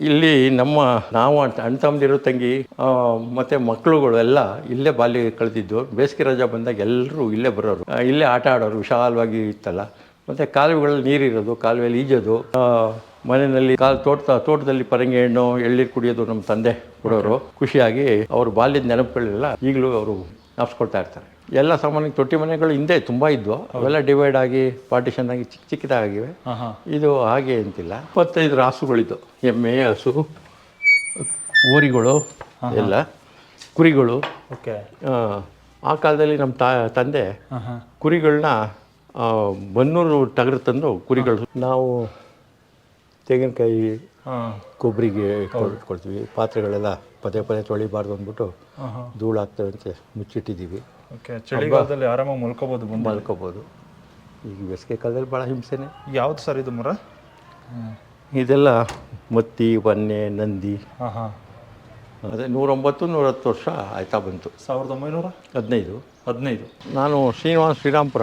ಇಲ್ಲಿ ನಮ್ಮ ನಾವು ಅಣ್ಣ ತಮ್ಮದಿರೋ ತಂಗಿ ಮತ್ತು ಮಕ್ಕಳುಗಳು ಎಲ್ಲ ಇಲ್ಲೇ ಬಾಲ್ಯ ಕಳೆದಿದ್ದು. ಬೇಸಿಗೆ ರಜಾ ಬಂದಾಗ ಎಲ್ಲರೂ ಇಲ್ಲೇ ಬರೋರು. ಇಲ್ಲೇ ಆಟ ಆಡೋರು ವಿಶಾಲವಾಗಿ ಇತ್ತಲ್ಲ. ಮತ್ತೆ ಕಾಲುವೆಗಳಲ್ಲಿ ನೀರಿರೋದು ಕಾಲುವೆಯಲ್ಲಿ ಈಜೋದು ಮನೆಯಲ್ಲಿ ಕಾಲು ತೋಟ ತೋಟದಲ್ಲಿ ಪರಂಗಿ ಹಣ್ಣು ಎಳ್ನೀರು ಕುಡಿಯೋದು ನಮ್ಮ ತಂದೆ ಕೊಡೋರು. ಖುಷಿಯಾಗಿ ಅವರು ಬಾಲ್ಯದ ನೆನಪುಗಳೆಲ್ಲ ಈಗಲೂ ಅವರು ನಾಪ್ಸ್ಕೊಳ್ತಾ ಇರ್ತಾರೆ. ಎಲ್ಲ ಸಾಮಾನ್ಯ ತೊಟ್ಟಿ ಮನೆಗಳು ಹಿಂದೆ ತುಂಬ ಇದ್ವು. ಅವೆಲ್ಲ ಡಿವೈಡ್ ಆಗಿ ಪಾರ್ಟಿಷನ್ ಆಗಿ ಚಿಕ್ಕ ಚಿಕ್ಕದಾಗಿವೆ. ಇದು ಹಾಗೆ ಅಂತಿಲ್ಲ. ಇಪ್ಪತ್ತೈದು ರಾಸುಗಳಿದ್ದು. ಎಮ್ಮೆ ಹಸು ಓರಿಗಳು ಎಲ್ಲ. ಕುರಿಗಳು. ಓಕೆ. ಆ, ಕಾಲದಲ್ಲಿ ನಮ್ಮ ತಾ ತಂದೆ ಕುರಿಗಳನ್ನ ಬನ್ನೂರು ಟಗರು ತಂದು ಕುರಿಗಳು ನಾವು ತೆಂಗಿನಕಾಯಿ ಕೊಬ್ಬರಿಗೆ ಕೊಡ್ತೀವಿ. ಪಾತ್ರೆಗಳೆಲ್ಲ ಪದೇ ಪದೇ ತೊಳಿಬಾರ್ದು ಅಂದ್ಬಿಟ್ಟು ಧೂಳಾಗ್ತವೆ ಅಂತ ಮುಚ್ಚಿಟ್ಟಿದ್ದೀವಿ. ಓಕೆ ಚಳಿಗಾಲದಲ್ಲಿ ಆರಾಮಾಗಿ ಮಲ್ಕೋಬೋದು ಬಂದು? ಮಲ್ಕೋಬೋದು. ಈಗ ಬೇಸಿಗೆ ಕಾಲದಲ್ಲಿ ಭಾಳ ಹಿಂಸೆನೆ. ಯಾವ್ದು ಸರ್ ಇದು ಮರ? ಇದೆಲ್ಲ ಮತ್ತಿ ಬನ್ನೆ ನಂದಿ. ಹಾಂ ಹಾಂ. ಅದೇ ನೂರೊಂಬತ್ತು ನೂರತ್ತು ವರ್ಷ ಆಯ್ತಾ ಬಂತು. ಸಾವಿರದ ಒಂಬೈನೂರ? ಹದಿನೈದು. ಹದಿನೈದು. ನಾನು ಶ್ರೀನಿವಾಸ ಶ್ರೀರಾಮ್ಪುರ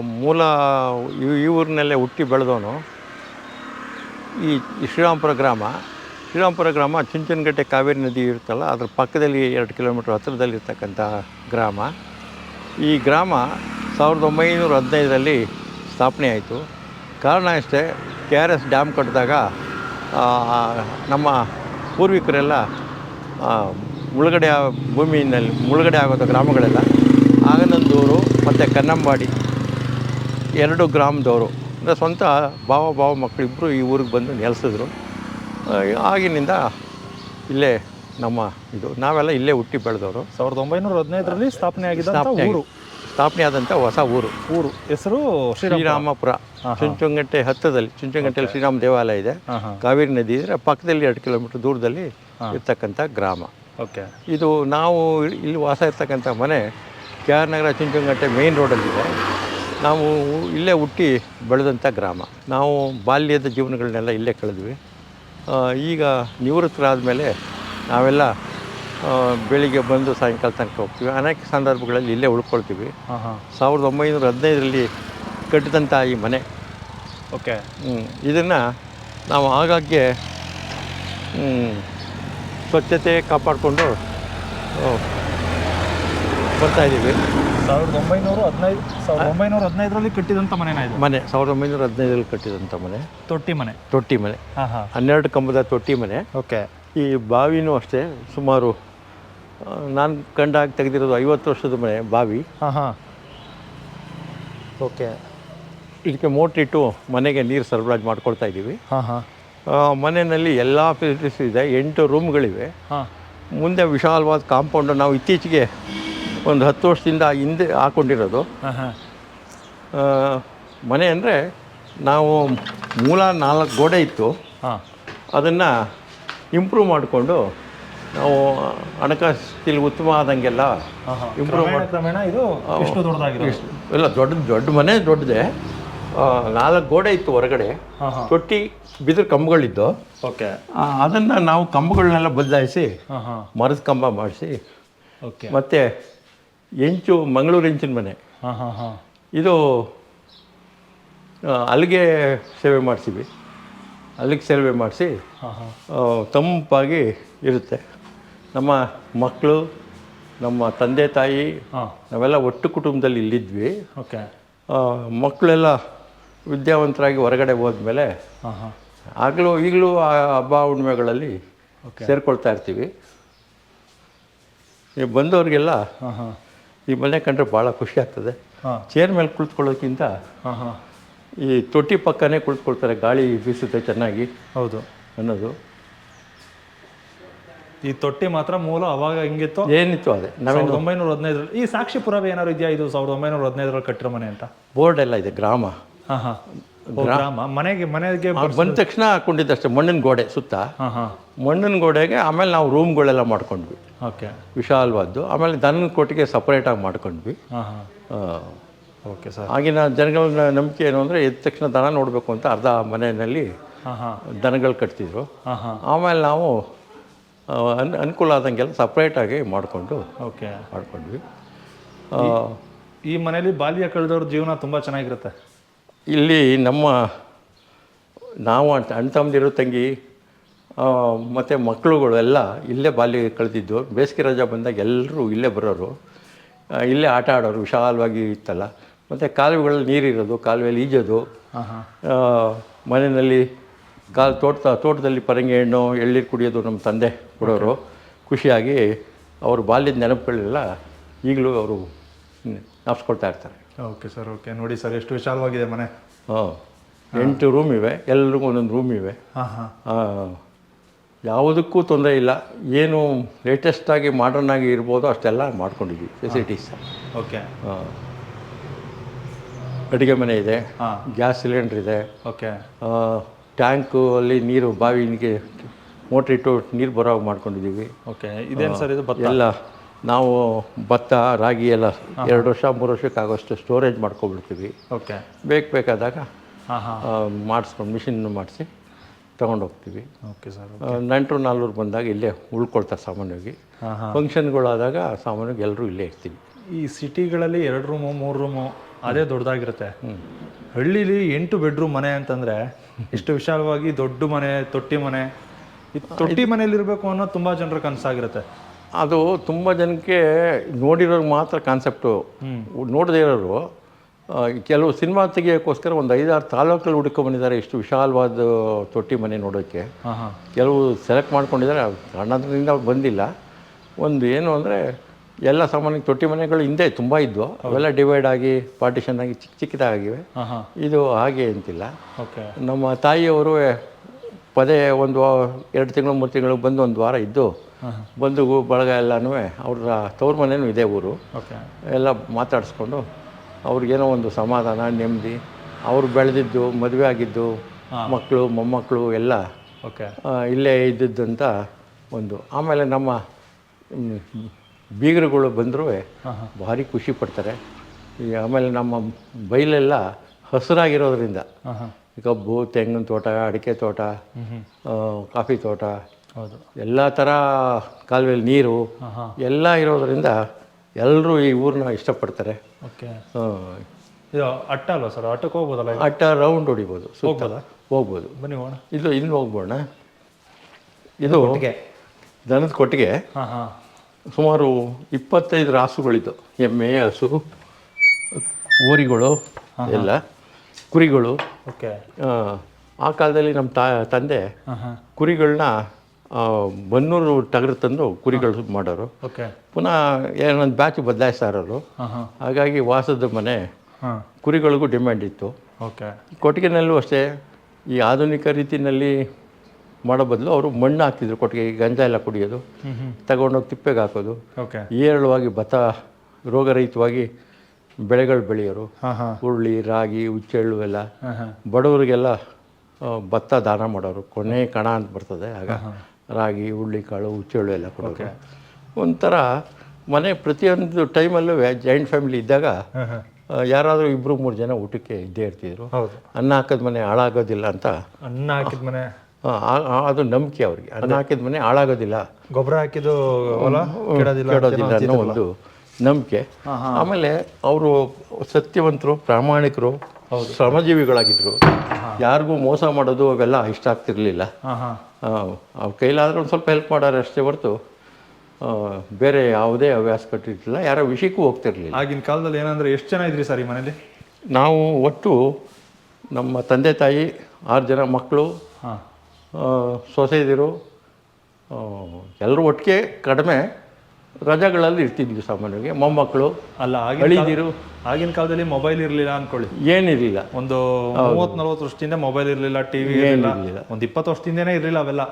ಮೂಲ ಈ- ಊರಿನಲ್ಲೇ ಹುಟ್ಟಿ ಬೆಳೆದವನು. ಈ ಶ್ರೀರಾಮ್ಪುರ ಗ್ರಾಮ. ಶ್ರೀರಾಮ್ಪುರ ಗ್ರಾಮ ಚುಂಚನಗಟ್ಟೆ ಕಾವೇರಿ ನದಿ ಇರುತ್ತಲ್ಲ, ಅದ್ರ ಪಕ್ಕದಲ್ಲಿ ಎರಡು ಕಿಲೋಮೀಟ್ರ್ ಹತ್ತಿರದಲ್ಲಿರ್ತಕ್ಕಂಥ ಗ್ರಾಮ. ಈ ಗ್ರಾಮ ಸಾವಿರದ ಒಂಬೈನೂರ ಹದಿನೈದರಲ್ಲಿ ಸ್ಥಾಪನೆ ಆಯಿತು. ಕಾರಣ ಅಷ್ಟೇ ಕೆ ಆರ್ ಎಸ್ ಡ್ಯಾಮ್ ಕಟ್ಟಿದಾಗ ನಮ್ಮ ಪೂರ್ವಿಕರೆಲ್ಲ ಮುಳುಗಡೆ ಭೂಮಿಯಲ್ಲಿ ಮುಳುಗಡೆ ಆಗೋದು ಗ್ರಾಮಗಳೆಲ್ಲ ಆಗನಂದೂರು ಮತ್ತು ಕನ್ನಂಬಾಡಿ ಎರಡು ಗ್ರಾಮದವರು, ಅಂದರೆ ಸ್ವಂತ ಭಾವ ಭಾವ ಮಕ್ಕಳಿಬ್ಬರು ಈ ಊರಿಗೆ ಬಂದು ನೆಲೆಸಿದ್ರು. ಆಗಿನಿಂದ ಇಲ್ಲೇ ನಮ್ಮ ಇದು ನಾವೆಲ್ಲ ಇಲ್ಲೇ ಹುಟ್ಟಿ ಬೆಳೆದವರು. ಸಾವಿರದ ಒಂಬೈನೂರ ಹದಿನೈದರಲ್ಲಿ ಸ್ಥಾಪನೆ ಆಗಿದ್ದ ಊರು. ಸ್ಥಾಪನೆ ಆದಂಥ ಹೊಸ ಊರು. ಊರು. ಹೆಸರು ಶ್ರೀರಾಮಪುರ. ಚುಂಚುಂಗಟ್ಟೆ ಹತ್ತದಲ್ಲಿ ಚುಂಚುಂಗಟ್ಟೆಯಲ್ಲಿ ಶ್ರೀರಾಮ ದೇವಾಲಯ ಇದೆ. ಕಾವೇರಿ ನದಿ ಇದ್ರೆ ಪಕ್ಕದಲ್ಲಿ ಎರಡು ಕಿಲೋಮೀಟರ್ ದೂರದಲ್ಲಿ ಇರ್ತಕ್ಕಂಥ ಗ್ರಾಮ. ಓಕೆ ಇದು ನಾವು ಇಲ್ಲಿ ವಾಸ ಇರ್ತಕ್ಕಂಥ ಮನೆ K R Nagar Chunchungatte main ರೋಡಲ್ಲಿದೆ ನಾವು ಇಲ್ಲೇ ಹುಟ್ಟಿ ಬೆಳೆದಂಥ ಗ್ರಾಮ. ನಾವು ಬಾಲ್ಯದ ಜೀವನಗಳನ್ನೆಲ್ಲ ಇಲ್ಲೇ ಕಳೆದ್ವಿ. ಈಗ ನಿವೃತ್ತರಾದ ಮೇಲೆ ನಾವೆಲ್ಲ ಬೆಳಿಗ್ಗೆ ಬಂದು ಸಾಯಂಕಾಲ ತನಕ ಹೋಗ್ತೀವಿ. ಅನೇಕ ಸಂದರ್ಭಗಳಲ್ಲಿ ಇಲ್ಲೇ ಉಳ್ಕೊಳ್ತೀವಿ. ಸಾವಿರದ ಒಂಬೈನೂರ ಹದಿನೈದರಲ್ಲಿ ಕಟ್ಟಿದಂಥ ಈ ಮನೆ. ಓಕೆ. ಇದನ್ನು ನಾವು ಆಗಾಗ್ಗೆ ಸ್ವಚ್ಛತೆ ಕಾಪಾಡಿಕೊಂಡು ಬರ್ತಾಯಿದ್ದೀವಿ ಸಾವಿರದ ಒಂಬೈನೂರ ಹದಿನೈದು ಸಾವಿರದ ಒಂಬೈನೂರ ಹದಿನೈದರಲ್ಲಿ ಕಟ್ಟಿದಂಥ ಮನೆನ ಇದು? ಮನೆ ಸಾವಿರದ ಒಂಬೈನೂರ ಹದಿನೈದರಲ್ಲಿ ಕಟ್ಟಿದಂಥ ಮನೆ. ತೊಟ್ಟಿ ಮನೆ. ತೊಟ್ಟಿ ಮನೆ. ಹಾಂ ಹಾಂ. ಹನ್ನೆರಡು ಕಂಬದ ತೊಟ್ಟಿ ಮನೆ. ಓಕೆ. ಈ ಬಾವಿನೂ ಅಷ್ಟೇ ಸುಮಾರು ನಾನು ಕಂಡಾಗ ತೆಗೆದಿರೋದು ಐವತ್ತು ವರ್ಷದ ಮನೆ ಬಾವಿ. ಹಾಂ ಹಾಂ. ಓಕೆ. ಇದಕ್ಕೆ ಮೋಟ್ರಿಟ್ಟು ಮನೆಗೆ ನೀರು ಸರಬರಾಜು ಮಾಡ್ಕೊಳ್ತಾ ಇದ್ದೀವಿ. ಹಾಂ ಹಾಂ. ಮನೆಯಲ್ಲಿ ಎಲ್ಲ ಫೆಸಿಲಿಟೀಸ್ ಇದೆ ಎಂಟು ರೂಮ್ಗಳಿವೆ ಹಾಂ. ಮುಂದೆ ವಿಶಾಲವಾದ ಕಾಂಪೌಂಡ್ ನಾವು ಇತ್ತೀಚೆಗೆ ಒಂದು ಹತ್ತು ವರ್ಷದಿಂದ ಹಿಂದೆ ಹಾಕ್ಕೊಂಡಿರೋದು ಮನೆ ಅಂದರೆ ನಾವು ಮೂಲ ನಾಲ್ಕು ಗೋಡೆ ಇತ್ತು. ಅದನ್ನು ಇಂಪ್ರೂವ್ ಮಾಡಿಕೊಂಡು ನಾವು ಹಣಕಾಸಿನಲ್ಲಿ ಉತ್ತಮ ಆದಂಗೆಲ್ಲ ಇಂಪ್ರೂವ್ ಮಾಡಿ ಇಲ್ಲ ಎಲ್ಲ ದೊಡ್ಡ ದೊಡ್ಡ ಮನೆ ದೊಡ್ಡದೆ. ನಾಲ್ಕು ಗೋಡೆ ಇತ್ತು ಹೊರಗಡೆ. ತೊಟ್ಟಿ ಬಿದಿರು ಕಂಬಗಳಿದ್ದು. ಓಕೆ. ಅದನ್ನು ನಾವು ಕಂಬಗಳನ್ನೆಲ್ಲ ಬದಲಾಯಿಸಿ ಮರದ ಕಂಬ ಮಾಡಿಸಿ ಓಕೆ. ಮತ್ತು ಹೆಂಚು ಮಂಗಳೂರು ಹೆಂಚಿನ ಮನೆ. ಹಾಂ ಹಾಂ ಹಾಂ. ಇದು ಅಲ್ಲಿಗೆ ಸೇವೆ ಮಾಡಿಸಿವಿ. ಅಲ್ಲಿಗೆ ಸೇವೆ ಮಾಡಿಸಿ ಹಾಂ ಹಾಂ. ತಂಪಾಗಿ ಇರುತ್ತೆ. ನಮ್ಮ ಮಕ್ಕಳು ನಮ್ಮ ತಂದೆ ತಾಯಿ ನಾವೆಲ್ಲ ಒಟ್ಟು ಕುಟುಂಬದಲ್ಲಿ ಇಲ್ಲಿದ್ವಿ. ಓಕೆ. ಮಕ್ಕಳೆಲ್ಲ ವಿದ್ಯಾವಂತರಾಗಿ ಹೊರಗಡೆ ಹೋದ್ಮೇಲೆ ಹಾಂ ಹಾಂ. ಆಗಲೂ ಈಗಲೂ ಆ ಹಬ್ಬ ಹುಣ್ಣಿಮೆಗಳಲ್ಲಿ ಸೇರ್ಕೊಳ್ತಾ ಇರ್ತೀವಿ. ಬಂದವ್ರಿಗೆಲ್ಲ ಹಾಂ ಹಾಂ. ಈ ಮನೆ ಕಂಡ್ರೆ ಭಾಳ ಖುಷಿ ಆಗ್ತದೆ. ಚೇರ್ ಮೇಲೆ ಕುಳಿತುಕೊಳ್ಳೋಕ್ಕಿಂತ ಹಾಂ ಹಾಂ. ಈ ತೊಟ್ಟಿ ಪಕ್ಕನೇ ಕುಳಿತುಕೊಳ್ತಾರೆ ಗಾಳಿ ಬೀಸುತ್ತೆ ಚೆನ್ನಾಗಿ ಹೌದು. ಅನ್ನೋದು. ಈ ತೊಟ್ಟಿ ಮಾತ್ರ ಮೂಲ ಅವಾಗ ಹೆಂಗಿತ್ತು? ಏನಿತ್ತು ಅದೇ ಸಾವಿರದ ಒಂಬೈನೂರ ಹದಿನೈದರಲ್ಲಿ ಈ ಸಾಕ್ಷಿ ಪುರಾವೆ ಏನಾದ್ರು ಇದೆಯಾ ಇದು ಸಾವಿರದ ಒಂಬೈನೂರ ಹದಿನೈದರಲ್ಲಿ ಕಟ್ಟಿರೋ ಮನೆ ಅಂತ? ಬೋರ್ಡ್ ಎಲ್ಲ ಇದೆ ಗ್ರಾಮ. ಹಾಂ ಹಾಂ. ಗ್ರಾಮ. ಮನೆಗೆ ಮನೆಗೆ ಬಂದ ತಕ್ಷಣ ಹಾಕೊಂಡಿದ್ದಷ್ಟೇ ಮಣ್ಣಿನ ಗೋಡೆ ಸುತ್ತ. ಮಣ್ಣಿನ ಗೋಡೆಗೆ ಆಮೇಲೆ ನಾವು ರೂಮ್ಗಳೆಲ್ಲ ಮಾಡ್ಕೊಂಡ್ವಿ. ಓಕೆ. ವಿಶಾಲವಾದ್ದು. ಆಮೇಲೆ ದನದ ಕೊಟ್ಟಿಗೆ ಸಪ್ರೇಟಾಗಿ ಮಾಡ್ಕೊಂಡ್ವಿ. Okay sir. ಆಗಿನ ಜನಗಳ ನಂಬಿಕೆ ಏನು ಅಂದರೆ ಎದ್ದ ತಕ್ಷಣ ದನ ನೋಡಬೇಕು ಅಂತ ಅರ್ಧ ಮನೆಯಲ್ಲಿ ದನಗಳು ಕಟ್ತಿದ್ರು. ಆಮೇಲೆ ನಾವು ಅನ್ ಅನುಕೂಲ ಆದಂಗೆಲ್ಲ ಸಪ್ರೇಟಾಗಿ ಮಾಡಿಕೊಂಡು ಓಕೆ. ಮಾಡ್ಕೊಂಡ್ವಿ. ಈ ಮನೇಲಿ ಬಾಲ್ಯ ಕಳೆದವ್ರ ಜೀವನ ತುಂಬ ಚೆನ್ನಾಗಿರುತ್ತೆ. ಇಲ್ಲಿ ನಮ್ಮ ನಾವು ಅಣ್ಣ ಅಣ್ಣ ತಮ್ಮದಿರೋ ತಂಗಿ ಮತ್ತು ಮಕ್ಕಳುಗಳು ಎಲ್ಲ ಇಲ್ಲೇ ಬಾಲ್ಯ ಕಳೆದಿದ್ದು. ಬೇಸಿಗೆ ರಜಾ ಬಂದಾಗ ಎಲ್ಲರೂ ಇಲ್ಲೇ ಬರೋರು. ಇಲ್ಲೇ ಆಟ ಆಡೋರು ವಿಶಾಲವಾಗಿ ಇತ್ತಲ್ಲ. ಮತ್ತು ಕಾಲುವೆಗಳಲ್ಲಿ ನೀರಿರೋದು ಕಾಲುವೆಯಲ್ಲಿ ಈಜೋದು. ಮನೆಯಲ್ಲಿ ಕಾಲು ತೋಟ ತೋಟದಲ್ಲಿ ಪರಂಗಿ ಹಣ್ಣು ಎಳ್ನೀರು ಕುಡಿಯೋದು ನಮ್ಮ ತಂದೆ ಕೊಡೋರು. ಖುಷಿಯಾಗಿ ಅವರು ಬಾಲ್ಯದ ನೆನಪುಗಳೆಲ್ಲ ಈಗಲೂ ಅವರು ನಾಪ್ಸ್ಕೊಳ್ತಾ ಇರ್ತಾರೆ. ಓಕೆ ಸರ್ ಓಕೆ ನೋಡಿ ಸರ್ ಎಷ್ಟು ವಿಶಾಲವಾಗಿದೆ ಮನೆ. ಹಾಂ ಎಂಟು ರೂಮ್ ಇವೆ ಎಲ್ರಿಗೂ ಒಂದೊಂದು ರೂಮ್ ಇವೆ. ಹಾಂ ಹಾಂ. ಯಾವುದಕ್ಕೂ ತೊಂದರೆ ಇಲ್ಲ. ಏನು ಲೇಟೆಸ್ಟಾಗಿ ಮಾಡರ್ನ್ ಆಗಿ ಇರ್ಬೋದು ಅಷ್ಟೆಲ್ಲ ಮಾಡ್ಕೊಂಡಿದ್ವಿ ಫೆಸಿಲಿಟೀಸ್ ಓಕೆ ಅಡುಗೆ ಮನೆ ಇದೆ ಹಾಂ. ಗ್ಯಾಸ್ ಸಿಲಿಂಡ್ರ್ ಇದೆ. ಓಕೆ ಟ್ಯಾಂಕು ಅಲ್ಲಿ ನೀರು ಬಾವಿಗೆ ಮೋಟ್ರ್ ಇಟ್ಟು ನೀರು ಬರೋ ಹಾಗೆ ಮಾಡ್ಕೊಂಡಿದ್ದೀವಿ. ಓಕೆ ಇದೇನು ಸರ್ ಇದು ಎಲ್ಲ ನಾವು ಭತ್ತ ರಾಗಿ ಎಲ್ಲ ಎರಡು ವರ್ಷ ಮೂರು ವರ್ಷಕ್ಕೆ ಆಗೋಷ್ಟು ಸ್ಟೋರೇಜ್ ಮಾಡ್ಕೊಬಿಡ್ತೀವಿ. ಓಕೆ. ಬೇಕು ಬೇಕಾದಾಗ ಮಾಡಿಸ್ಕೊಂಡು ಮಿಷಿನ್ ಮಾಡಿಸಿ ಹೋಗ್ತೀವಿ ಓಕೆ ಸರ್ ನೆಂಟರು ನಾಲ್ವರು ಬಂದಾಗ ಇಲ್ಲೇ ಉಳ್ಕೊಳ್ತಾರೆ ಸಾಮಾನ್ಯವಾಗಿ. ಫಂಕ್ಷನ್ಗಳಾದಾಗ ಸಾಮಾನ್ಯವಾಗಿ ಎಲ್ಲರೂ ಇಲ್ಲೇ ಇರ್ತೀವಿ. ಈ ಸಿಟಿಗಳಲ್ಲಿ ಎರಡು ರೂಮು ಮೂರು ರೂಮು ಅದೇ ದೊಡ್ಡದಾಗಿರುತ್ತೆ. ಹಳ್ಳಿಲಿ ಎಂಟು ಬೆಡ್ರೂಮ್ ಮನೆ ಅಂತಂದರೆ ಇಷ್ಟು ವಿಶಾಲವಾಗಿ ದೊಡ್ಡ ಮನೆ ತೊಟ್ಟಿ ಮನೆ. ಈ ತೊಟ್ಟಿ ಮನೇಲಿರಬೇಕು ಅನ್ನೋದು ಅನ್ನೋ ತುಂಬಾ ಜನರ ಕನಸಾಗಿರುತ್ತೆ. ಅದು ತುಂಬ ಜನಕ್ಕೆ ನೋಡಿರೋರು ಮಾತ್ರ ಕಾನ್ಸೆಪ್ಟು ನೋಡದೇ ಇರೋರು ಕೆಲವು ಸಿನಿಮಾ ತೆಗಿಯೋಕ್ಕೋಸ್ಕರ ಒಂದು ಐದಾರು ತಾಲೂಕಲ್ಲಿ ಹುಡ್ಕೊಂಬಂದಿದ್ದಾರೆ ಇಷ್ಟು ವಿಶಾಲವಾದ ತೊಟ್ಟಿ ಮನೆ ನೋಡೋಕ್ಕೆ ಕೆಲವು ಸೆಲೆಕ್ಟ್ ಮಾಡ್ಕೊಂಡಿದ್ದಾರೆ ಕಾರಣದಿಂದ ಬಂದಿಲ್ಲ. ಒಂದು ಏನು ಅಂದರೆ ಎಲ್ಲ ಸಾಮಾನ್ಯ ತೊಟ್ಟಿ ಮನೆಗಳು ಹಿಂದೆ ತುಂಬ ಇದ್ವು. ಅವೆಲ್ಲ ಡಿವೈಡ್ ಆಗಿ ಪಾರ್ಟಿಷನ್ ಆಗಿ ಚಿಕ್ಕ ಚಿಕ್ಕದಾಗಿವೆ ಇದು ಹಾಗೆ ಅಂತಿಲ್ಲ. ಓಕೆ. ನಮ್ಮ ತಾಯಿಯವರು ಪದೇ ಒಂದು ಎರಡು ತಿಂಗಳು ಮೂರು ತಿಂಗಳು ಬಂದು ಒಂದು ವಾರ ಇದ್ದು ಬಂದು ಗು- ಬಳಗ ಎಲ್ಲನೂ ಅವ್ರ ತವ್ರ ಮನೇನೂ ಇದೆ ಊರು. ಓಕೆ. ಎಲ್ಲ ಮಾತಾಡಿಸ್ಕೊಂಡು ಅವ್ರಿಗೇನೋ ಒಂದು ಸಮಾಧಾನ ನೆಮ್ಮದಿ ಅವ್ರು ಬೆಳೆದಿದ್ದು ಮದುವೆ ಆಗಿದ್ದು ಮಕ್ಕಳು ಮೊಮ್ಮಕ್ಕಳು ಎಲ್ಲ ಓಕೆ. ಇಲ್ಲೇ ಇದ್ದಿದ್ದಂತ ಒಂದು. ಆಮೇಲೆ ನಮ್ಮ ಬೀಗರುಗಳು ಬಂದರೂ ಭಾರಿ ಖುಷಿ ಪಡ್ತಾರೆ. ಈ ಆಮೇಲೆ ನಮ್ಮ ಬೈಲೆಲ್ಲ ಹಸಿರಾಗಿರೋದ್ರಿಂದ. ಕಬ್ಬು ತೆಂಗಿನ ತೋಟ ಅಡಿಕೆ ತೋಟ ಕಾಫಿ ತೋಟ ಹೌದು. ಎಲ್ಲ ಥರ ಕಾಲುವೆಯಲ್ಲಿ ನೀರು ಎಲ್ಲ ಇರೋದರಿಂದ ಎಲ್ಲರೂ ಈ ಊರನ್ನ ಇಷ್ಟಪಡ್ತಾರೆ. ಓಕೆ. ಇದು ಅಟ್ಟ ಅಲ್ವಾ ಸರ್? ಅಟ್ಟಕ್ಕೆ ಹೋಗ್ಬೋದಲ್ಲ? ಅಟ್ಟ ರೌಂಡ್ ಹೊಡಿಬೋದು ಹೋಗ್ಬೋದಾ? ಹೋಗ್ಬೋದು. ಬನ್ನಿ ಹೋಗೋಣ. ಇದು ಇಲ್ಲಿ ಹೋಗ್ಬೋಣ. ಇದು ದನದ ಕೊಟ್ಟಿಗೆ. ಸುಮಾರು ಇಪ್ಪತ್ತೈದು ರಾಸುಗಳಿದ್ದು. ಎಮ್ಮೆ ಹಸು ಓರಿಗಳು ಎಲ್ಲ. ಕುರಿಗಳು. ಓಕೆ. ಆ, ಕಾಲದಲ್ಲಿ ನಮ್ಮ ತಾ ತಂದೆ ಕುರಿಗಳನ್ನ ಬನ್ನೂರು ಟಗರು ತಂದು ಕುರಿಗಳು ಮಾಡೋರು. ಓಕೆ. ಪುನಃ ಏನೊಂದು ಬ್ಯಾಚ್ ಬದಲಾಯಿಸ್ತಾ ಇರೋರು ಹಾಗಾಗಿ ವಾಸದ ಮನೆ ಕುರಿಗಳಿಗೂ ಡಿಮ್ಯಾಂಡ್ ಇತ್ತು. ಓಕೆ. ಕೊಟ್ಟಿಗೆನಲ್ಲೂ ಅಷ್ಟೇ. ಈ ಆಧುನಿಕ ರೀತಿಯಲ್ಲಿ ಮಾಡೋ ಬದಲು ಅವರು ಮಣ್ಣು ಹಾಕ್ತಿದ್ರು ಕೊಟ್ಟಿಗೆ ಗಂಜಾ ಎಲ್ಲ ಕುಡಿಯೋದು. ತಗೊಂಡೋಗಿ ತಿಪ್ಪೆಗೆ ಹಾಕೋದು. ಓಕೆ. ಏರಳವಾಗಿ ಭತ್ತ ರೋಗರಹಿತವಾಗಿ ಬೆಳೆಗಳು ಬೆಳೆಯೋರು. ಹುರುಳಿ ರಾಗಿ ಹುಚ್ಚೆಳ್ಳು ಎಲ್ಲ. ಬಡವರಿಗೆಲ್ಲ ಭತ್ತ ದಾನ ಮಾಡೋರು. ಕೊನೆ ಕಣ ಅಂತ ಬರ್ತದೆ. ಆಗ ರಾಗಿ ಹುಳ್ಳಿಕಾಳು ಹುಚ್ಚೆಳ್ಳು ಎಲ್ಲ ಕೊಡೋಕೆ ಒಂಥರ ಮನೆ ಪ್ರತಿಯೊಂದು ಟೈಮಲ್ಲೂ ಜಾಯಿಂಟ್ ಫ್ಯಾಮಿಲಿ ಇದ್ದಾಗ ಯಾರಾದರೂ ಇಬ್ಬರು ಮೂರು ಜನ ಊಟಕ್ಕೆ ಇದ್ದೇ ಇರ್ತಿದ್ರು. ಅನ್ನ ಹಾಕಿದ ಮನೆ ಹಾಳಾಗೋದಿಲ್ಲ ಅಂತ. ಅನ್ನ ಹಾಕಿದ ಮನೆ. ಅದು ನಂಬಿಕೆ ಅವ್ರಿಗೆ. ಅನ್ನ ಹಾಕಿದ ಮನೆ ಹಾಳಾಗೋದಿಲ್ಲ. ಗೊಬ್ಬರ ಹಾಕಿದ್ದು ಕೆಡೋದಿಲ್ಲ ಕೆಡೋದಿಲ್ಲ ಅನ್ನೋ ಒಂದು ನಂಬಿಕೆ. ಆಮೇಲೆ ಅವರು ಸತ್ಯವಂತರು ಪ್ರಾಮಾಣಿಕರು ಶ್ರಮಜೀವಿಗಳಾಗಿದ್ದರು ಯಾರಿಗೂ ಮೋಸ ಮಾಡೋದು ಅವೆಲ್ಲ ಇಷ್ಟ ಆಗ್ತಿರ್ಲಿಲ್ಲ. ಹಾಂ ಹಾಂ ಅವ್ರ ಕೈಲಾದ್ರೆ ಒಂದು ಸ್ವಲ್ಪ ಹೆಲ್ಪ್ ಮಾಡೋರು ಅಷ್ಟೇ ಹೊರತು ಬೇರೆ ಯಾವುದೇ ಹವ್ಯಾಸ ಕಟ್ಟಿರ್ಲಿಲ್ಲ ಯಾರ ವಿಷಯಕ್ಕೂ ಹೋಗ್ತಿರ್ಲಿಲ್ಲ. ಆಗಿನ ಕಾಲದಲ್ಲಿ ಏನಂದ್ರೆ ಎಷ್ಟು ಜನ ಇದ್ರಿ ಸರ್ ಈ ಮನೇಲಿ? ನಾವು ಒಟ್ಟು ನಮ್ಮ ತಂದೆ ತಾಯಿ ಆರು ಜನ ಮಕ್ಕಳು ಸೊಸೆದಿರು ಎಲ್ಲರೂ ಒಟ್ಟಿಗೆ ಕಡಿಮೆ ರಜಾಗಳಲ್ಲಿ ಇರ್ತಿದ್ವಿ ಸಾಮಾನ್ಯವಾಗಿ. ಮೊಮ್ಮಕ್ಕಳು ಅಲ್ಲ ಅಳಿದಿರು. ಆಗಿನ ಕಾಲದಲ್ಲಿ ಮೊಬೈಲ್ ಇರಲಿಲ್ಲ ಅನ್ಕೊಳ್ಳಿ. ಏನಿರಲಿಲ್ಲ. ಒಂದು ಮೂವತ್ ನಲ್ವತ್ತು ವರ್ಷದಿಂದ ಮೊಬೈಲ್ ಇರಲಿಲ್ಲ ಟಿವಿ ಇರಲಿಲ್ಲ. ಒಂದು ಇಪ್ಪತ್ತು ವರ್ಷದಿಂದನೇ ಇರಲಿಲ್ಲ ಅವೆಲ್ಲ.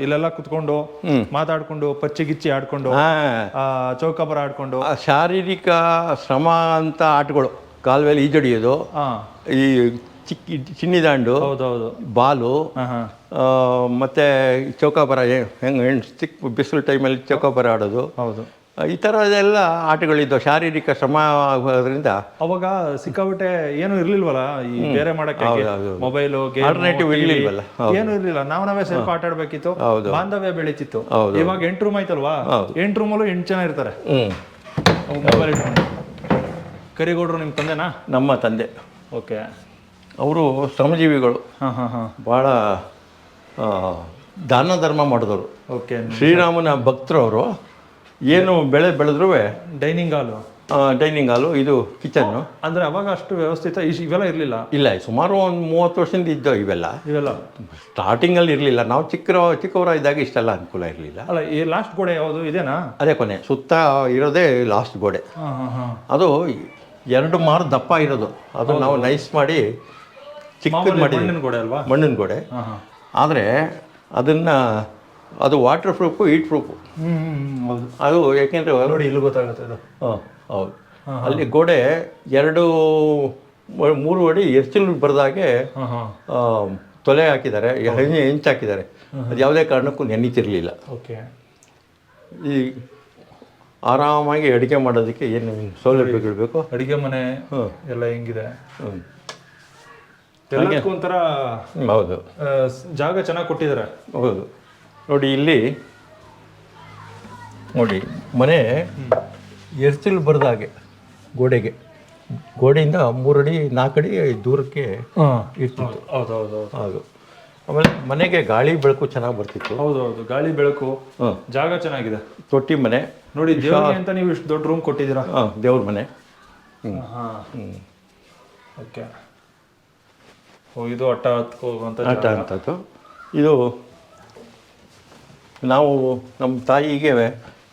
ಇಲ್ಲೆಲ್ಲ ಕುತ್ಕೊಂಡು ಮಾತಾಡ್ಕೊಂಡು ಪಚ್ಚಿ ಗಿಚ್ಚಿ ಆಡ್ಕೊಂಡು ಚೌಕಬರ ಆ, ಚೌಕಾಬಾರ ಆಡ್ಕೊಂಡು. ಶಾರೀರಿಕ ಶ್ರಮ ಅಂತ ಆಟಗಳು ಕಾಲುವೆಯಲ್ಲಿ ಈಜಡಿಯೋದು ಈ ಚಿಕ್ಕಿ ಚಿನ್ನಿದಾಂಡು ಹೌದೌದು. ಬಾಲು ಮತ್ತೆ ಚೌಕಾಬಾರ ಹೆಂಗೆ ಚಿಕ್ಕ ಬಿಸಿಲು ಟೈಮಲ್ಲಿ ಚೌಕಾಬಾರ ಆಡೋದು. ಹೌದು. ಈ ಥರದೆಲ್ಲ ಆಟಗಳಿದ್ದವು ಶಾರೀರಿಕ ಶ್ರಮ ಆಗೋದ್ರಿಂದ ಅವಾಗ ಸಿಕ್ಕಾಬಿಟ್ಟೆ ಏನು ಇರ್ಲಿಲ್ವಲ್ಲ ಈ ಬೇರೆ ಮಾಡಕ್ಕೆ? ಮೊಬೈಲು ಆಲ್ಟರ್ನೇಟಿವ್ ಇರ್ಲಿಲ್ವಲ್ಲ. ಏನು ಇರ್ಲಿಲ್ಲ. ನಾವ್ ನಾವೇ ಸ್ವಲ್ಪ ಆಟ ಆಡ್ಬೇಕಿತ್ತು. ಬಾಂಧವ್ಯ ಬೆಳೀತಿತ್ತು. ಇವಾಗ ಎಂಟು ರೂಮ್ ಆಯ್ತಲ್ವಾ? ಎಂಟು ರೂಮಲ್ಲೂ ಎಂಟು ಜನ ಇರ್ತಾರೆ. ಮೊಬೈಲ್ ಕರಿಗೌಡ್ರು ನಿಮ್ ತಂದೆನಾ? ನಮ್ಮ ತಂದೆ. ಓಕೆ. ಅವರು ಶ್ರಮಜೀವಿಗಳು. ಹಾಂ ಹಾಂ ಹಾಂ. ಭಾಳ ದಾನ ಧರ್ಮ ಮಾಡಿದವರು. ಓಕೆ. ಶ್ರೀರಾಮನ ಭಕ್ತರವರು ಏನು ಬೆಳೆ ಬೆಳೆದ್ರೂ ಡೈನಿಂಗ್ ಹಾಲು. ಡೈನಿಂಗ್ ಹಾಲು ಇದು ಕಿಚನ್ನು. ಅಂದರೆ ಅವಾಗ ಅಷ್ಟು ವ್ಯವಸ್ಥಿತ ಇಶ್- ಇವೆಲ್ಲ ಇರಲಿಲ್ಲ? ಇಲ್ಲ ಸುಮಾರು ಒಂದು ಮೂವತ್ತು ವರ್ಷದಿಂದ ಇದ್ದವು ಇವೆಲ್ಲ. ಇವೆಲ್ಲ? ಸ್ಟಾರ್ಟಿಂಗಲ್ಲಿ ಇರಲಿಲ್ಲ. ನಾವು ಚಿಕ್ಕ ಇದ್ದಾಗ ಇಷ್ಟೆಲ್ಲ ಅನುಕೂಲ ಇರಲಿಲ್ಲ. ಅಲ್ಲ ಈ ಲಾಸ್ಟ್ ಗೋಡೆ ಯಾವುದು? ಇದೇನಾ? ಅದೇ ಕೊನೆ. ಸುತ್ತ ಇರೋದೇ ಲಾಸ್ಟ್ ಗೋಡೆ. ಹಾಂ ಹಾಂ ಹಾಂ. ಅದು ಎರಡು ಮಾರು ದಪ್ಪ ಇರೋದು. ಅದು ನಾವು ನೈಸ್ ಮಾಡಿ ಚಿಕ್ಕದು ಮಾಡಿದ್ವಿ ಮಣ್ಣಿನ ಗೋಡೆ ಅಲ್ವಾ? ಮಣ್ಣಿನ ಗೋಡೆ. ಆದರೆ ಅದನ್ನು ಅದು ವಾಟರ್ ಪ್ರೂಫು ಹೀಟ್ ಪ್ರೂಫು ಹ್ಞೂ ಹ್ಞೂ ಅದು ಯಾಕೆಂದರೆ ನೋಡಿ ಇಲ್ಲಿ ಗೊತ್ತಾಗುತ್ತೆ ಅದು ಹಾಂ ಹೌದು. ಅಲ್ಲಿ ಗೋಡೆ ಎರಡು ಮೂರು ಅಡಿ ಎರ್ಚಿಲು ಬರೆದಾಗೆ ತೊಲೆ ಹಾಕಿದ್ದಾರೆ ಹೆಂಚು ಹಾಕಿದ್ದಾರೆ. ಅದು ಯಾವುದೇ ಕಾರಣಕ್ಕೂ ನೆನೀತಿರಲಿಲ್ಲ. ಓಕೆ. ಈ ಆರಾಮಾಗಿ ಅಡುಗೆ ಮಾಡೋದಕ್ಕೆ ಏನು ಸೌಲಭ್ಯಗಳು ಬೇಕು ಅಡುಗೆ ಮನೆ. ಎಲ್ಲ ಹೆಂಗಿದೆ? ಹ್ಮ್. ಎಲ್ಲದಕ್ಕೂ ಒಂಥರ ಹೌದು ಜಾಗ ಚೆನ್ನಾಗಿ ಕೊಟ್ಟಿದ್ದಾರೆ ಹೌದು. ನೋಡಿ ಇಲ್ಲಿ ನೋಡಿ ಮನೆ ಎರ್ಚಿಲು ಬರೆದಾಗೆ ಗೋಡೆಗೆ. ಗೋಡೆಯಿಂದ ಮೂರಡಿ ನಾಲ್ಕಡಿ ದೂರಕ್ಕೆ ಇರ್ತಿತ್ತು. ಹೌದು ಹೌದು ಹೌದು ಹೌದು. ಆಮೇಲೆ ಮನೆಗೆ ಗಾಳಿ ಬೆಳಕು ಚೆನ್ನಾಗಿ ಬರ್ತಿತ್ತು. ಹೌದು ಹೌದು. ಗಾಳಿ ಬೆಳಕು ಜಾಗ ಚೆನ್ನಾಗಿದೆ. ತೊಟ್ಟಿ ಮನೆ. ನೋಡಿ ಅಂತ ನೀವು ಇಷ್ಟು ದೊಡ್ಡ ರೂಮ್ ಕೊಟ್ಟಿದ್ದೀರಾ? ಹಾಂ ದೇವ್ರ ಮನೆ. ಹಾಂ ಓಕೆ. ಓ ಇದು ಅಟ್ಟ ಹತ್ಕೊ ಹೋಗುವಂಥ ಆಟ ಅಂಥದ್ದು ಇದು ನಾವು ನಮ್ಮ ತಾಯಿಗೆ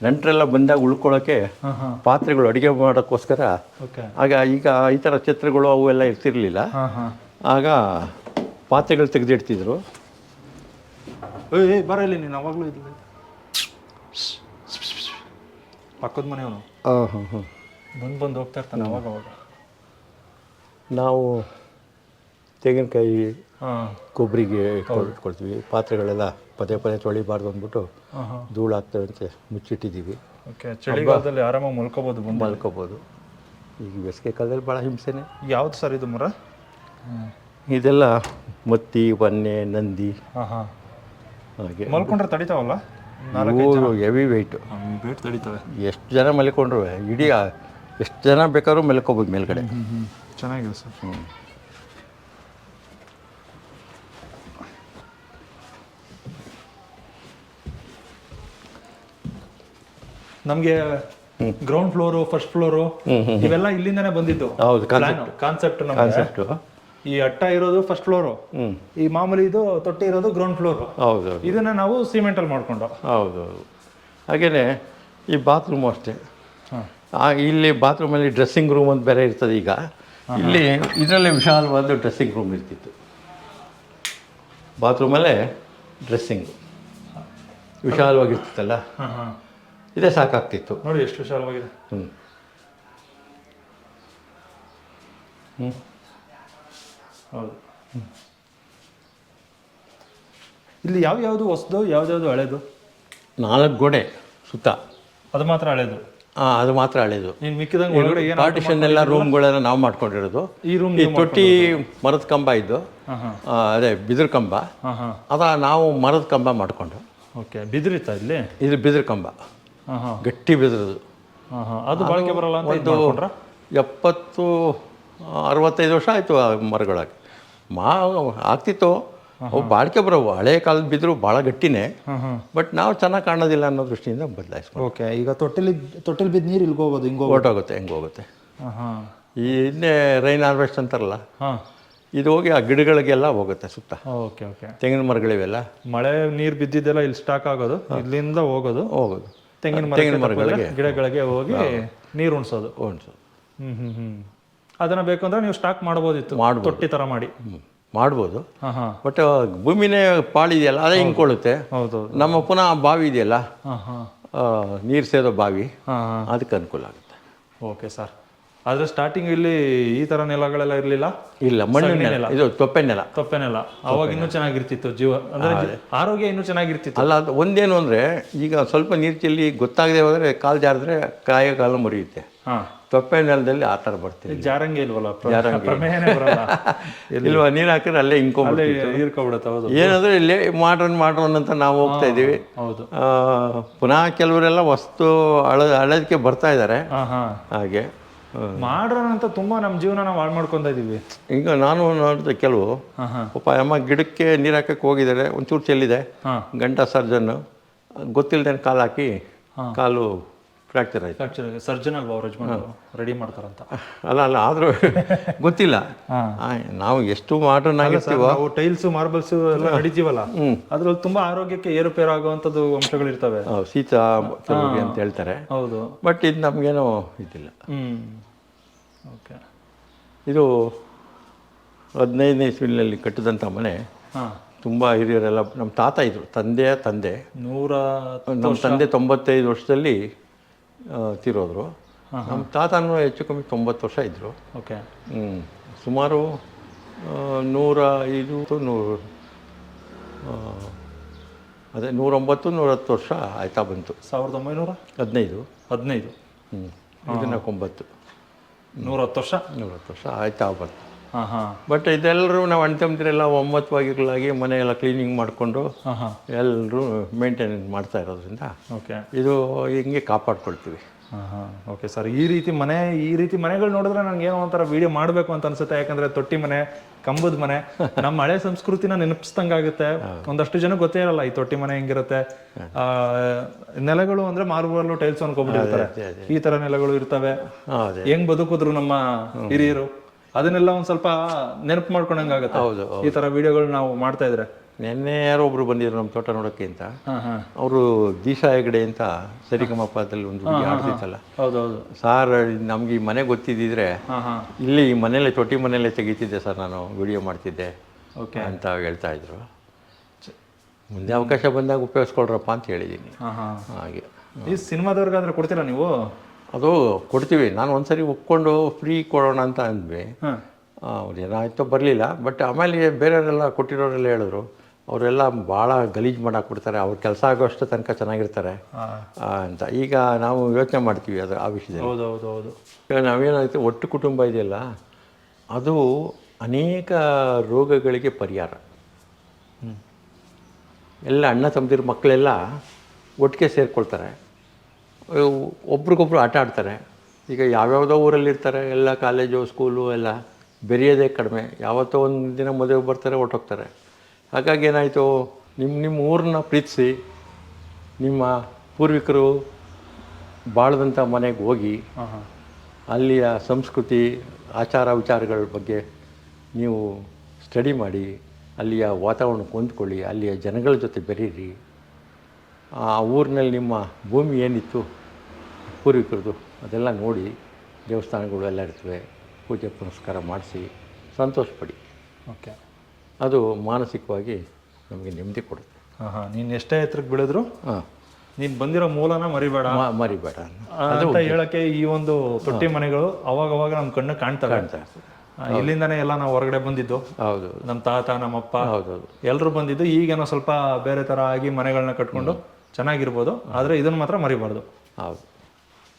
ನೆಂಟರೆಲ್ಲ ಬಂದಾಗ ಉಳ್ಕೊಳ್ಳೋಕ್ಕೆ ಹಾಂ ಹಾಂ. ಪಾತ್ರೆಗಳು ಅಡುಗೆ ಮಾಡೋಕ್ಕೋಸ್ಕರ. ಓಕೆ. ಆಗ ಈಗ ಈ ಥರ ಚಿತ್ರಗಳು ಅವು ಎಲ್ಲ ಇರ್ತಿರ್ಲಿಲ್ಲ. ಹಾಂ ಹಾಂ. ಆಗ ಪಾತ್ರೆಗಳು ತೆಗೆದಿಡ್ತಿದ್ರು. ಏಯ್ ಏಯ್ ಬರ ಇಲ್ಲಿ ನೀನು ಅವಾಗಲೂ ಇದ್ದಿಲ್ಲ ಪಕ್ಕದ ಮನೆಯವನು. ಹಾಂ ಹಾಂ ಹಾಂ. ಬಂದು ಬಂದು ಹೋಗ್ತಾ ಇರ್ತಾನೆ ಅವಾಗ ಅವಾಗ. ನಾವು ತೆಂಗಿನಕಾಯಿ ಕೊಬ್ಬರಿಗೆ ಇಟ್ಕೊಳ್ತೀವಿ. ಪಾತ್ರೆಗಳೆಲ್ಲ ಪದೇ ಪದೇ ತೊಳಿಬಾರ್ದು ಅಂದ್ಬಿಟ್ಟು ಧೂಳು ಅಂತ ಮುಚ್ಚಿಟ್ಟಿದ್ದೀವಿ. ಓಕೆ ಚಳಿಗಾಲದಲ್ಲಿ ಆರಾಮಾಗಿ ಮಲ್ಕೋಬೋದು ಬಂದು? ಮಲ್ಕೋಬೋದು. ಈಗ ಬೇಸಿಗೆ ಕಾಲದಲ್ಲಿ ಭಾಳ ಹಿಂಸೆನೆ. ಯಾವ್ದು ಸರ್ ಇದು ಮರ? ಇದೆಲ್ಲ ಮತ್ತಿ ಬನ್ನೆ ನಂದಿ. ಹಾಂ ಹಾಂ. ಹಾಗೆ ಮಲ್ಕೊಂಡ್ರೆ ತಡಿತಾವಲ್ಲ? ಮೂರು ಹೆವಿ ವೆಯ್ಟು ಬೇಟ್ ತಡಿತವೆ. ಎಷ್ಟು ಜನ ಮಲ್ಕೊಂಡ್ರು? ಇಡೀ ಎಷ್ಟು ಜನ ಬೇಕಾದ್ರೂ ಮಲ್ಕೋಬೋದು ಮೇಲ್ಗಡೆ. ಹ್ಞೂ ಹ್ಞೂ ಚೆನ್ನಾಗಿದೆ ಸರ್. ನಮಗೆ ಗ್ರೌಂಡ್ ಫ್ಲೋರು ಫಸ್ಟ್ ಫ್ಲೋರು ಇವೆಲ್ಲ ಇಲ್ಲಿಂದಾನೆ ಬಂದಿದ್ದು. ಹೌದು ಕಾನ್ಸೆಪ್ಟ್ ನಮಗೆ. ಕಾನ್ಸೆಪ್ಟು ಈ ಅಟ್ಟ ಇರೋದು ಫಸ್ಟ್ ಫ್ಲೋರು ಈ ಮಾಮೂಲಿ ಇದು ತೊಟ್ಟಿ ಇರೋದು ಗ್ರೌಂಡ್ ಫ್ಲೋರು ಹೌದು ಇದನ್ನ ನಾವು ಸಿಮೆಂಟಲ್ಲಿ ಮಾಡ್ಕೊಂಡು. ಹೌದು ಹಾಗೆಯೇ ಈ ಬಾತ್ರೂಮು ಅಷ್ಟೇ. ಇಲ್ಲಿ ಬಾತ್ರೂಮಲ್ಲಿ ಡ್ರೆಸ್ಸಿಂಗ್ ರೂಮ್ ಅಂತ ಬೇರೆ ಇರ್ತದೆ ಈಗ. ಇಲ್ಲಿ ಇದರಲ್ಲಿ ವಿಶಾಲವಾದ ಡ್ರೆಸ್ಸಿಂಗ್ ರೂಮ್ ಇರ್ತಿತ್ತು. ಬಾತ್ರೂಮಲ್ಲೇ ಡ್ರೆಸ್ಸಿಂಗ್ ವಿಶಾಲವಾಗಿರ್ತಿತ್ತಲ್ಲ? ಇದೇ ಸಾಕಾಗ್ತಿತ್ತು. ನೋಡಿ ಎಷ್ಟು ವಿಶಾಲವಾಗಿದೆ. ಹ್ಞೂ ಹ್ಞೂ ಹೌದು. ಇಲ್ಲಿ ಯಾವ ಯಾವುದು ಹೊಸದು ಯಾವ್ದ್ಯಾವುದು ಹಳೇದು? ನಾಲ್ಕು ಗೋಡೆ ಸುತ್ತ. ಅದು ಮಾತ್ರ ಹಳೇದು. ಹಾಂ ಅದು ಮಾತ್ರ ಹಳೇದು. ನೀನು ಮಿಕ್ಕಿದಂಗೆ ಒಳಗಡೆ ಏನು ಪಾರ್ಟಿಷನ್ ಎಲ್ಲ ರೂಮ್ಗಳೆಲ್ಲ ನಾವು ಮಾಡ್ಕೊಂಡಿರೋದು. ಈ ರೂಮ್ ಈ ತೊಟ್ಟಿ ಮರದ ಕಂಬ ಇದ್ದು ಅದೇ ಬಿದಿರು ಕಂಬ. ಅದ ನಾವು ಮರದ ಕಂಬ ಮಾಡಿಕೊಂಡು. ಓಕೆ ಬಿದಿರಿತ್ತಾ ಇಲ್ಲಿ? ಇದು ಬಿದಿರು ಕಂಬ. ಗಟ್ಟಿ ಬೆದರದು. ಹಾಂ ಹಾಂ ಅದು ಬಾಳಿಕೆ ಬರಲ್ಲ ಅಂತ ಇದು ಎಪ್ಪತ್ತು ಅರವತ್ತೈದು ವರ್ಷ ಆಯಿತು ಆ ಮರಗಳಾಗಿ. ಮಾ ಆಗ್ತಿತ್ತು. ಅವು ಬಾಳಿಕೆ ಬರೋವು ಹಳೆ ಕಾಲದ ಬಿದ್ರು ಭಾಳ ಗಟ್ಟಿನೇ. ಬಟ್ ನಾವು ಚೆನ್ನಾಗಿ ಕಾಣೋದಿಲ್ಲ ಅನ್ನೋ ದೃಷ್ಟಿಯಿಂದ ಬದಲಾಯಿಸ್ಕೊಂಡು ಓಕೆ ಈಗ ತೊಟ್ಟಿಲಿ ತೊಟ್ಟಿಲಿ ಬಿದ್ದು ನೀರು ಇಲ್ಗೆ ಹೋಗೋದು ಹಿಂಗೆ ಹೊರಟೋಗುತ್ತೆ ಹೆಂಗೆ ಹೋಗುತ್ತೆ? ಈ ಇನ್ನೇ ರೈನ್ ಹಾರ್ವೆಸ್ಟ್ ಅಂತಾರಲ್ಲ? ಹಾಂ. ಇದು ಹೋಗಿ ಆ ಗಿಡಗಳಿಗೆಲ್ಲ ಹೋಗುತ್ತೆ ಸುತ್ತ. Okay okay. ತೆಂಗಿನ ಮರಗಳಿವೆಲ್ಲ. ಮಳೆ ನೀರು ಬಿದ್ದಿದ್ದೆಲ್ಲ ಇಲ್ಲಿ ಸ್ಟಾಕ್ ಆಗೋದು. ಇಲ್ಲಿಂದ ಹೋಗೋದು. ಹೋಗೋದು. ತೆಂಗಿನ ತೆಂಗಿನ ಮರಗಳಿಗೆ. ಗಿಡಗಳಿಗೆ ಹೋಗಿ ನೀರು ಉಣಿಸೋದು. ಉಣಿಸೋದು. ಹ್ಞೂ ಹ್ಞೂ ಹ್ಞೂ ಅದನ್ನ ಬೇಕು ಅಂದರೆ ನೀವು ಸ್ಟಾಕ್ ಮಾಡ್ಬೋದಿತ್ತು. ಮಾಡಿ ತೊಟ್ಟಿ ಥರ ಮಾಡಿ. ಮಾಡ್ಬೋದು. ಬಟ್ ಭೂಮಿನೇ ಪಾಳಿದೆಯಲ್ಲ ಅದೇ ಹಿಂಕೊಳ್ಳುತ್ತೆ. ಹೌದು ನಮ್ಮ ಪುನಃ ಬಾವಿ ಇದೆಯಲ್ಲ ನೀರು ಸೇದೋ ಬಾವಿ ಹಾಂ ಹಾಂ. ಅದಕ್ಕೆ ಅನುಕೂಲ ಆಗುತ್ತೆ. Okay sir. ಆದರೆ ಸ್ಟಾರ್ಟಿಂಗ್ ಇಲ್ಲಿ ಈ ಥರ ನೆಲಗಳೆಲ್ಲ ಇರಲಿಲ್ಲ? ಇಲ್ಲ ಮಣ್ಣಿನ ನೆಲ. ಇದು ತೊಪ್ಪೆ ನೆಲ. ತೊಪ್ಪೆ ನೆಲ. ಅವಾಗ ಇನ್ನೂ ಚೆನ್ನಾಗಿರ್ತಿತ್ತು ಜೀವ. ಅಂದ್ರೆ ಆರೋಗ್ಯ ಇನ್ನೂ ಚೆನ್ನಾಗಿರ್ತಿತ್ತು. ಅಲ್ಲ ಅದು ಒಂದೇನು ಅಂದರೆ ಈಗ ಸ್ವಲ್ಪ ನೀರು ಚೆಲ್ಲಿ ಗೊತ್ತಾಗದೆ ಹೋದ್ರೆ ಕಾಲು ಜಾರಿದ್ರೆ ಕಾಯ ಕಾಲ ಮುರಿಯುತ್ತೆ. ತೊಪ್ಪೆ ನೆಲದಲ್ಲಿ ಆ ಥರ ಬರ್ತೀವಿ ಜಾರಂಗೆ ಇಲ್ವಲ್ಲ? ಇಲ್ವ? ನೀರು ಹಾಕಿದ್ರೆ ಅಲ್ಲೇ ಹೀರ್ಕೊಬಿಡುತ್ತೆ ಹೌದು. ಏನಂದ್ರೆ ಇಲ್ಲೇ ಮಾಡ್ರನ್ ಮಾಡ್ರನ್ ಅಂತ ನಾವು ಹೋಗ್ತಾ ಇದ್ದೀವಿ. ಹೌದು. ಪುನಃ ಕೆಲವರೆಲ್ಲ ವಸ್ತು ಅಳ ಹಳದಕ್ಕೆ ಬರ್ತಾ ಇದ್ದಾರೆ. ಹಾಗೆ. ಮಾಡ್ರನ್ ಅಂತ ತುಂಬಾ ನಮ್ಮ ಜೀವನ ನಾವು ಹಾಳು ಮಾಡ್ಕೊಂತ ಇದೀವಿ. ಈಗ ನಾನು ನೋಡಿದೆ ಕೆಲವು. ಪಾಪ ಅಮ್ಮ ಗಿಡಕ್ಕೆ ನೀರು ಹಾಕಕ್ಕೆ ಹೋಗಿದ್ದಾರೆ ಒಂಚೂರು ಚೆಲ್ಲಿದೆ. ಗಂಟ ಸರ್ಜನ್ ಗೊತ್ತಿಲ್ಲದೆ ಕಾಲು ಹಾಕಿ ಕಾಲು ಫ್ರ್ಯಾಕ್ಚರ್ ಆಯ್ತು. ಆಕ್ಚುಲಿ ಸರ್ಜನ್ ಅಲ್ವಾ ಅವ್ರ ಯಜಮಾನರು? ರೆಡಿ ಮಾಡ್ತಾರಂತ. ಅಲ್ಲ ಅಲ್ಲ ಆದರೂ ಗೊತ್ತಿಲ್ಲ. ನಾವು ಎಷ್ಟು ಮಾಡರ್ನ್ ಆಗಿರ್ತೀವೋ. ನಾವು ಟೈಲ್ಸ್ ಮಾರ್ಬಲ್ಸ್ ಎಲ್ಲ ನಡಿತೀವಲ್ಲ? ಅದ್ರಲ್ಲಿ ತುಂಬಾ ಆರೋಗ್ಯಕ್ಕೆ ಏರುಪೇರು ಆಗುವಂಥದ್ದು ಅಂಶಗಳಿರ್ತವೆ. ಇರ್ತವೆ ಶೀತ ಅಂತ ಹೇಳ್ತಾರೆ. ಹೌದು. ಬಟ್ ಇದು ನಮಗೇನೋ ಇದಿಲ್ಲ. ಓಕೆ ಇದು ಹದಿನೈದನೇ ಇಸ್ವಿನಲ್ಲಿ ಕಟ್ಟಿದಂಥ ಮನೆ. ತುಂಬ ಹಿರಿಯರೆಲ್ಲ ನಮ್ಮ ತಾತ ಇದ್ರು ತಂದೆಯ ತಂದೆ. ನೂರ ನಮ್ಮ ತಂದೆ ತೊಂಬತ್ತೈದು ವರ್ಷದಲ್ಲಿ ತೀರೋದ್ರು. ನಮ್ಮ ತಾತನೂ ಹೆಚ್ಚು ಕಮ್ಮಿ ತೊಂಬತ್ತು ವರ್ಷ ಇದ್ದರು ಓಕೆ. ಹ್ಞೂ ಸುಮಾರು ನೂರ ಐದು ನೂರು ಅದೇ ನೂರೊಂಬತ್ತು ನೂರತ್ತು ವರ್ಷ ಆಯ್ತಾ ಬಂತು. ಸಾವಿರದ ಒಂಬೈನೂರ? ಹದಿನೈದು. ಹದಿನೈದು. ಹ್ಞೂ ಇದನ್ನ ಒಂಬತ್ತು. ನೂರ ಹತ್ತು ವರ್ಷ? ನೂರತ್ತು ವರ್ಷ ಆಯ್ತಾ ಬಂತು. ಬಟ್ ಇದೆಲ್ಲರೂ ನಾವು ಅಣ್ಣ ತಮ್ಮದಿರೆಲ್ಲ ಒಮ್ಮತವಾಗಿರಲಾಗಿ ಮನೆ ಎಲ್ಲ ಕ್ಲೀನಿಂಗ್ ಮಾಡಿಕೊಂಡು ಎಲ್ಲರೂ ಮೇಂಟೆನೆನ್ಸ್ ಮಾಡ್ತಾ ಇರೋದ್ರಿಂದ ಓಕೆ ಇದು ಹಿಂಗೆ ಕಾಪಾಡ್ಕೊಳ್ತೀವಿ. ಹಾಂ ಹಾಂ ಓಕೆ ಸರ್ ಈ ರೀತಿ ಮನೆ ಈ ರೀತಿ ಮನೆಗಳು ನೋಡಿದ್ರೆ ನನಗೆ ಏನೋ ಒಂಥರ ವಿಡಿಯೋ ಮಾಡಬೇಕು ಅಂತ ಅನ್ಸುತ್ತೆ. ಯಾಕಂದ್ರೆ ತೊಟ್ಟಿ ಮನೆ ಕಂಬದ ಮನೆ ನಮ್ಮ ಹಳೆ ಸಂಸ್ಕೃತಿನ ಆಗುತ್ತೆ. ಒಂದಷ್ಟು ಜನ ಗೊತ್ತೇ ಇರಲ್ಲ ಈ ತೊಟ್ಟಿ ಮನೆ ಹೆಂಗಿರುತ್ತೆ. ಆ, ನೆಲಗಳು ಅಂದ್ರೆ ಮಾರ್ಬಲ್ ಟೈಲ್ಸ್ ಅನ್ಕೊಬಿಟ್ಟಿರ್ತಾರೆ ಈ ತರ ನೆಲಗಳು ಇರ್ತವೆ. ಹೆಂಗ್ ಬದುಕಿದ್ರು ನಮ್ಮ ಹಿರಿಯರು? ಅದನ್ನೆಲ್ಲ ಒಂದ್ ಸ್ವಲ್ಪ ನೆನಪು ಮಾಡ್ಕೊಂಡಂಗೆ ಆಗುತ್ತೆ. ಹೌದು ಈ ತರ ವಿಡಿಯೋಗಳು ನಾವು ಮಾಡ್ತಾ ಇದ್ರೆ? ನಿನ್ನೆ ಯಾರೋ ಒಬ್ರು ಬಂದಿದ್ರು ನಮ್ಮ ತೋಟ ನೋಡೋಕ್ಕೆ ಅಂತ. ಅವರು ದೀಶಾ ಹೆಗಡೆ ಅಂತ ಸರಿಗಮಪದಲ್ಲಿ ಒಂದು ಹುಡುಗಿ ಆಡ್ತಿತ್ತಲ್ಲ. ಹೌದೌದು ಸಾರ್ ನಮ್ಗೆ ಈ ಮನೆ ಗೊತ್ತಿದ್ದಿದ್ರೆ ಇಲ್ಲಿ ಈ ಮನೆಯಲ್ಲೇ ತೊಟ್ಟಿ ಮನೇಲೆ ತೆಗಿತಿದ್ದೆ ಸರ್ ನಾನು ವಿಡಿಯೋ ಮಾಡ್ತಿದ್ದೆ ಓಕೆ. ಅಂತ ಹೇಳ್ತಾ ಇದ್ರು. ಮುಂದೆ ಅವಕಾಶ ಬಂದಾಗ ಉಪಯೋಗಿಸ್ಕೊಳ್ರಪ್ಪ ಅಂತ ಹೇಳಿದ್ದೀನಿ ಹಾಗೆ. ಈ ಸಿನಿಮಾದವ್ರಿಗಾದ್ರೆ ಕೊಡ್ತೀರಾ ನೀವು? ಅದು ಕೊಡ್ತೀವಿ. ನಾನು ಒಂದ್ಸರಿ ಒಪ್ಕೊಂಡು ಫ್ರೀ ಕೊಡೋಣ ಅಂತ ಅಂದ್ವಿ. ಅವ್ರು ಏನಾಯ್ತೋ ಬರಲಿಲ್ಲ. ಬಟ್ ಆಮೇಲೆ ಬೇರೆಯವರೆಲ್ಲ ಕೊಟ್ಟಿರೋರೆಲ್ಲ ಹೇಳಿದ್ರು. ಅವರೆಲ್ಲ ಭಾಳ ಗಲೀಜು ಮಾಡಾಕ್ಬಿಡ್ತಾರೆ. ಅವ್ರ ಕೆಲಸ ಆಗೋಷ್ಟು ತನಕ ಚೆನ್ನಾಗಿರ್ತಾರೆ. ಅಂತ. ಈಗ ನಾವು ಯೋಚನೆ ಮಾಡ್ತೀವಿ ಅದು ಆ ವಿಷಯದಲ್ಲಿ. ಹೌದು ಹೌದು ಹೌದು. ಈಗ ನಾವೇನಾಯ್ತು ಒಟ್ಟು ಕುಟುಂಬ ಇದೆಯಲ್ಲ ಅದು ಅನೇಕ ರೋಗಗಳಿಗೆ ಪರಿಹಾರ. ಎಲ್ಲ ಅಣ್ಣ ತಮ್ಮದಿರ ಮಕ್ಕಳೆಲ್ಲ ಒಟ್ಟಿಗೆ ಸೇರಿಕೊಳ್ತಾರೆ. ಒಬ್ರಿಗೊಬ್ರು ಆಟ ಆಡ್ತಾರೆ. ಈಗ ಯಾವ್ಯಾವುದೋ ಊರಲ್ಲಿರ್ತಾರೆ ಎಲ್ಲ ಕಾಲೇಜು ಸ್ಕೂಲು ಎಲ್ಲ ಬೆರೆಯೋದೇ ಕಡಿಮೆ. ಯಾವತ್ತೋ ಒಂದು ದಿನ ಮದುವೆ ಬರ್ತಾರೆ ಹೊರ್ಟೋಗ್ತಾರೆ. ಹಾಗಾಗಿ ಏನಾಯಿತು ನಿಮ್ಮ ನಿಮ್ಮ ಊರನ್ನ ಪ್ರೀತಿಸಿ ನಿಮ್ಮ ಪೂರ್ವಿಕರು ಬಾಳ್ದಂಥ ಮನೆಗೆ ಹೋಗಿ ಅಲ್ಲಿಯ ಸಂಸ್ಕೃತಿ ಆಚಾರ ವಿಚಾರಗಳ ಬಗ್ಗೆ ನೀವು ಸ್ಟಡಿ ಮಾಡಿ ಅಲ್ಲಿಯ ವಾತಾವರಣಕ್ಕೆ ಹೊಂದ್ಕೊಳ್ಳಿ ಅಲ್ಲಿಯ ಜನಗಳ ಜೊತೆ ಬೆರೀರಿ. ಆ ಊರಿನಲ್ಲಿ ನಿಮ್ಮ ಭೂಮಿ ಏನಿತ್ತು? ಪೂರ್ವಿಕರದು ಅದೆಲ್ಲ ನೋಡಿ ದೇವಸ್ಥಾನಗಳು ಎಲ್ಲ ಇರ್ತವೆ ಪೂಜೆ ಪುನಸ್ಕಾರ ಮಾಡಿಸಿ ಸಂತೋಷಪಡಿ. ಓಕೆ. ಅದು ಮಾನಸಿಕವಾಗಿ ನಮಗೆ ನೆಮ್ಮದಿ ಕೊಡುತ್ತೆ. ಹಾಂ ಹಾಂ ನೀನು ಎಷ್ಟೇ ಎತ್ತರಕ್ಕೆ ಬೆಳೆದ್ರು ಹಾಂ. ನೀನು ಬಂದಿರೋ ಮೂಲನ ಮರಿಬೇಡ. ಮರಿಬೇಡ ಅಂತ. ಹೇಳೋಕ್ಕೆ ಈ ಒಂದು ತೊಟ್ಟಿ ಮನೆಗಳು ಅವಾಗ ಅವಾಗ ನಮ್ಮ ಕಣ್ಣು ಕಾಣ್ತಾ ಕಾಣ್ತಾ ಇಲ್ಲಿಂದನೇ ಎಲ್ಲ ನಾವು ಹೊರಗಡೆ ಬಂದಿದ್ದು. ಹೌದು. ನಮ್ಮ ತಾತ ನಮ್ಮಪ್ಪ ಹೌದೌದು. ಎಲ್ಲರೂ ಬಂದಿದ್ದು. ಈಗೇನೋ ಸ್ವಲ್ಪ ಬೇರೆ ಥರ ಆಗಿ ಮನೆಗಳನ್ನ ಕಟ್ಕೊಂಡು ಚೆನ್ನಾಗಿರ್ಬೋದು. ಆದರೆ ಇದನ್ನ ಮಾತ್ರ ಮರಿಬಾರ್ದು. ಹೌದು.